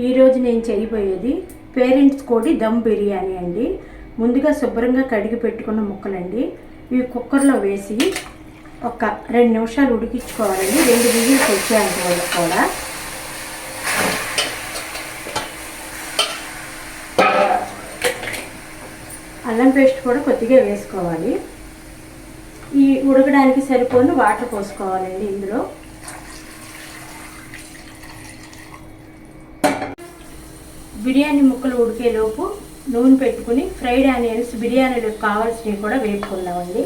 ఈరోజు నేను చేయబోయేది పేరెంట్స్ కోడి దమ్ బిర్యానీ అండి. ముందుగా శుభ్రంగా కడిగి పెట్టుకున్న ముక్కలండి. ఇవి కుక్కర్లో వేసి ఒక రెండు నిమిషాలు ఉడికించుకోవాలండి. రెండు విజిల్స్ వచ్చేంత వరకు కూడా. అల్లం పేస్ట్ కూడా కొద్దిగా వేసుకోవాలి. ఈ ఉడకడానికి సరిపోను వాటర్ పోసుకోవాలండి ఇందులో. బిర్యానీ ముక్కలు ఉడికేలోపు నూనె పెట్టుకుని ఫ్రైడ్ ఆనియన్స్ బిర్యానీలకు కావాల్సినవి కూడా వేపుకుందామండి.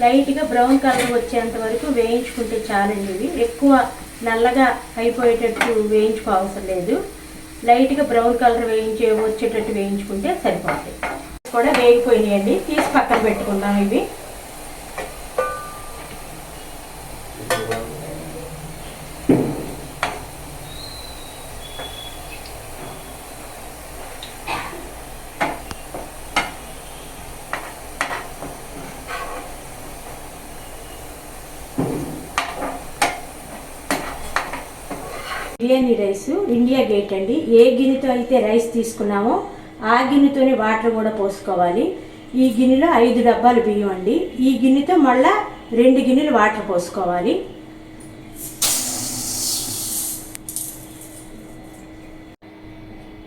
లైట్గా బ్రౌన్ కలర్ వచ్చేంత వరకు వేయించుకుంటే చాలండి ఇవి. ఎక్కువ నల్లగా అయిపోయేటట్టు వేయించుకోవసరం లేదు. లైట్గా బ్రౌన్ కలర్ వేయించే వచ్చేటట్టు వేయించుకుంటే సరిపోతాయి. కూడా వేగిపోయినాయండి. తీసి పక్కన పెట్టుకుందాం ఇవి. బిర్యానీ రైస్ ఇండియా గేట్ అండి. ఏ గిన్నెతో అయితే రైస్ తీసుకున్నామో ఆ గిన్నెతోనే వాటర్ కూడా పోసుకోవాలి. ఈ గిన్నెలో ఐదు డబ్బాలు బియ్యం అండి. ఈ గిన్నెతో మళ్ళా రెండు గిన్నెలు వాటర్ పోసుకోవాలి.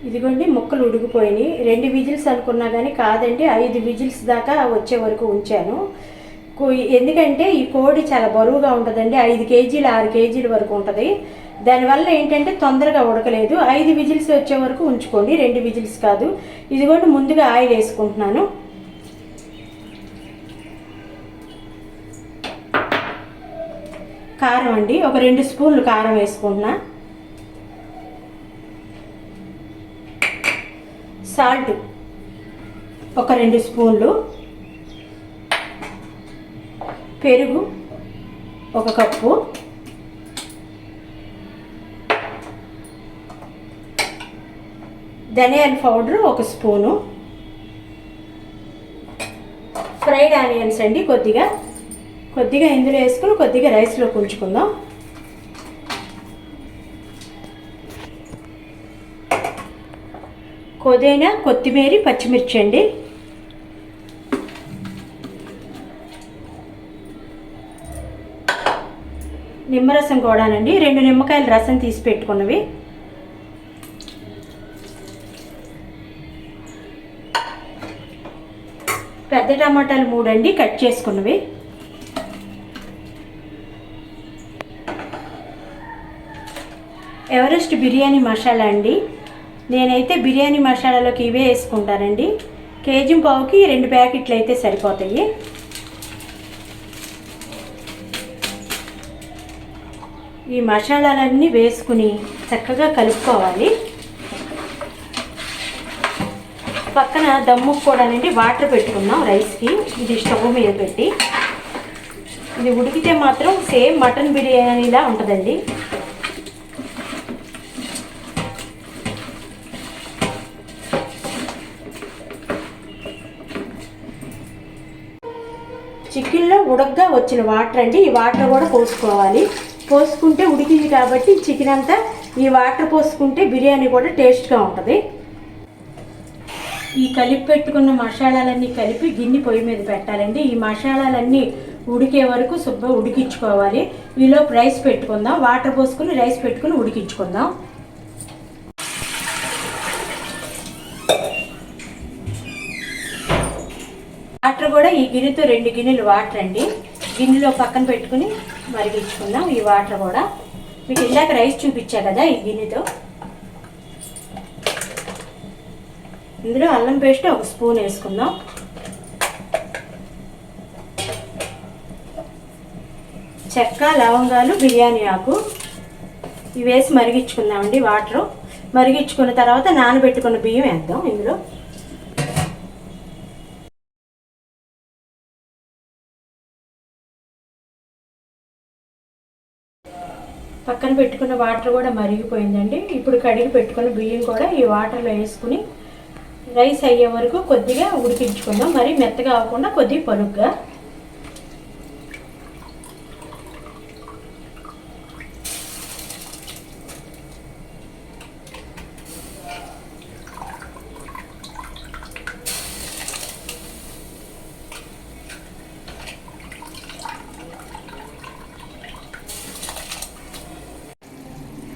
ఇదిగోండి ముక్కలు ఉడికిపోయినాయి. రెండు విజిల్స్ అనుకున్నా కానీ కాదండి ఐదు విజిల్స్ దాకా వచ్చే వరకు ఉంచాను. ఎందుకంటే ఈ కోడి చాలా బరువుగా ఉంటుందండి. ఐదు కేజీలు ఆరు కేజీల వరకు ఉంటుంది. దానివల్ల ఏంటంటే తొందరగా ఉడకలేదు. ఐదు విజిల్స్ వచ్చే వరకు ఉంచుకోండి. రెండు విజిల్స్ కాదు. ఇదిగోండి ముందుగా ఆయిల్ వేసుకుంటున్నాను. కారం అండి. ఒక రెండు స్పూన్లు కారం వేసుకుంటున్నా. సాల్ట్ ఒక రెండు స్పూన్లు. పెరుగు ఒక కప్పు. ధనియాల పౌడర్ ఒక స్పూను. ఫ్రైడ్ ఆనియన్స్ అండి కొద్దిగా. కొద్దిగా ఇందులో వేసుకుని కొద్దిగా రైస్లో ఉంచుకుందాం కొదైనా కొత్తిమీర పచ్చిమిర్చి అండి. నిమ్మరసం కూడానండి రెండు నిమ్మకాయల రసం తీసి పెట్టుకున్నవి. పెద్ద టమాటాలు మూడండి కట్ చేసుకున్నవి. ఎవరెస్ట్ బిర్యానీ మసాలా అండి. నేనైతే బిర్యానీ మసాలాలోకి ఇవే వేసుకుంటానండి. కేజీ పావుకి రెండు ప్యాకెట్లు అయితే సరిపోతాయి. ఈ మసాలాలన్నీ వేసుకుని చక్కగా కలుపుకోవాలి. పక్కన దమ్ముకు కూడానండి వాటర్ పెట్టుకున్నాం రైస్కి. ఇది స్టవ్ మీద పెట్టి. ఇది ఉడికితే మాత్రం సేమ్ మటన్ బిర్యానీలా ఉంటుందండి. చికెన్లో ఉడకగా వచ్చిన వాటర్ అండి. ఈ వాటర్ కూడా పోసుకోవాలి. పోసుకుంటే ఉడికింది కాబట్టి చికెన్ అంతా ఈ వాటర్ పోసుకుంటే బిర్యానీ కూడా టేస్ట్గా ఉంటుంది. ఈ కలిపి పెట్టుకున్న మసాలాలన్నీ కలిపి గిన్నె పొయ్యి మీద పెట్టాలండి. ఈ మసాలాలన్నీ ఉడికే వరకు శుభ్రం ఉడికించుకోవాలి. ఈలోపు రైస్ పెట్టుకుందాం. వాటర్ పోసుకుని రైస్ పెట్టుకుని ఉడికించుకుందాం. వాటర్ కూడా ఈ గిన్నెతో రెండు గిన్నెలు వాటర్ అండి గిన్నెలో పక్కన పెట్టుకుని మరిగించుకుందాం. ఈ వాటర్ కూడా మీకు ఇందాక రైస్ చూపించా కదా ఈ గిన్నెతో. ఇందులో అల్లం పేస్ట్ ఒక స్పూన్ వేసుకుందాం. చెక్క లవంగాలు బిర్యానీ ఆకు. ఇవి వేసి మరిగించుకుందామండి వాటరు. మరిగించుకున్న తర్వాత నానబెట్టుకున్న బియ్యం వేద్దాం ఇందులో. పక్కన పెట్టుకున్న వాటర్ కూడా మరిగిపోయిందండి. ఇప్పుడు కడిగి పెట్టుకున్న బియ్యం కూడా ఈ వాటర్లో వేసుకుని రైస్ అయ్యే వరకు కొద్దిగా ఉడికించుకుందాం. మరి మెత్తగా అవ్వకుండా కొద్దిగా పలుగ్గా.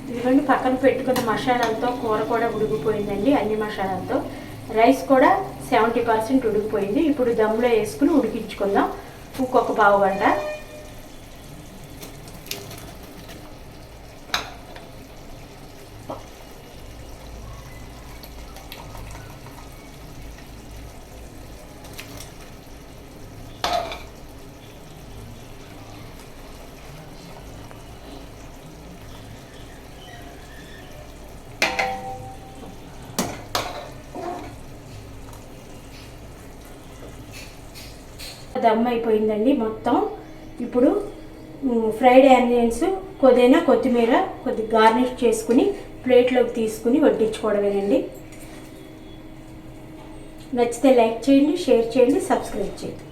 ఇదిగోండి పక్కన పెట్టుకున్న మసాలాలతో కూర కూడా ఉడికిపోయిందండి అన్ని మసాలాలతో. రైస్ కూడా సెవెంటీ పర్సెంట్ ఉడికిపోయింది. ఇప్పుడు దమ్లో వేసుకుని ఉడికించుకుందాం. ఇంకొక పావు గంట. దమ్ అయిపోయిందండి మొత్తం. ఇప్పుడు ఫ్రైడ్ ఆనియన్స్ కొద్దిగా కొత్తిమీర కొద్ది గార్నిష్ చేసుకుని ప్లేట్లోకి తీసుకుని వడ్డించుకోవడమేనండి. నచ్చితే లైక్ చేయండి షేర్ చేయండి సబ్స్క్రైబ్ చేయండి.